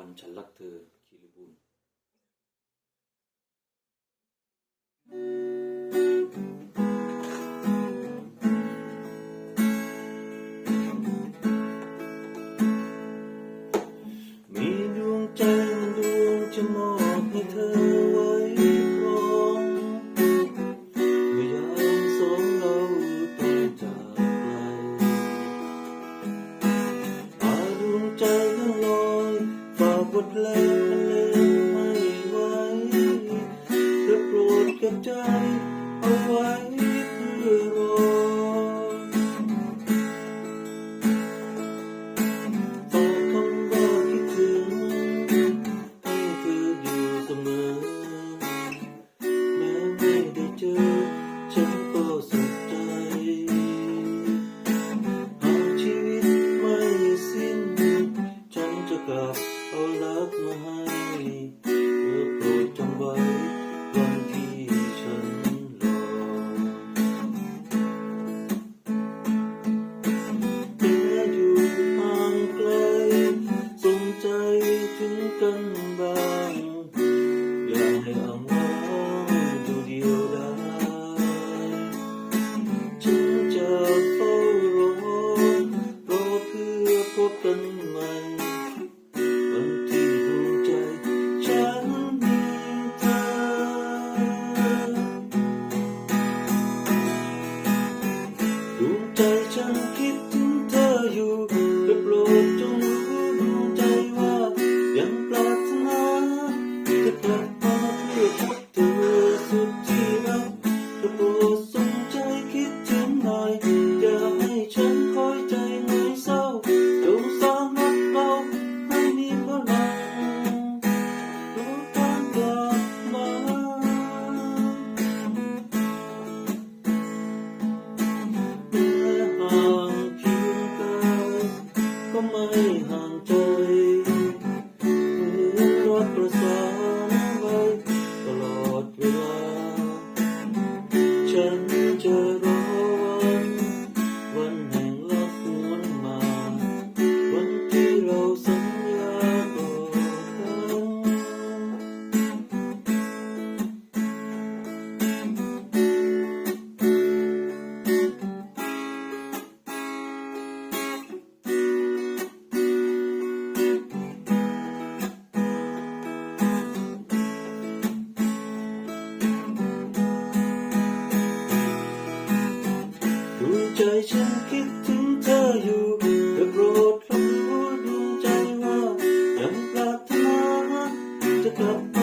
아니면 전라트 길분 ับเอาลักมาให้เพื่อโปรดจำไว้วันที่ฉันรอแม่อยู่ห่างไกลสนใจถึงกันบ้าง อย่าให้เอา ใจฉันคิดถึงเธออยู่แต่โปรดรับรู้ดวใจว่ายังปรารถนาจะกลับ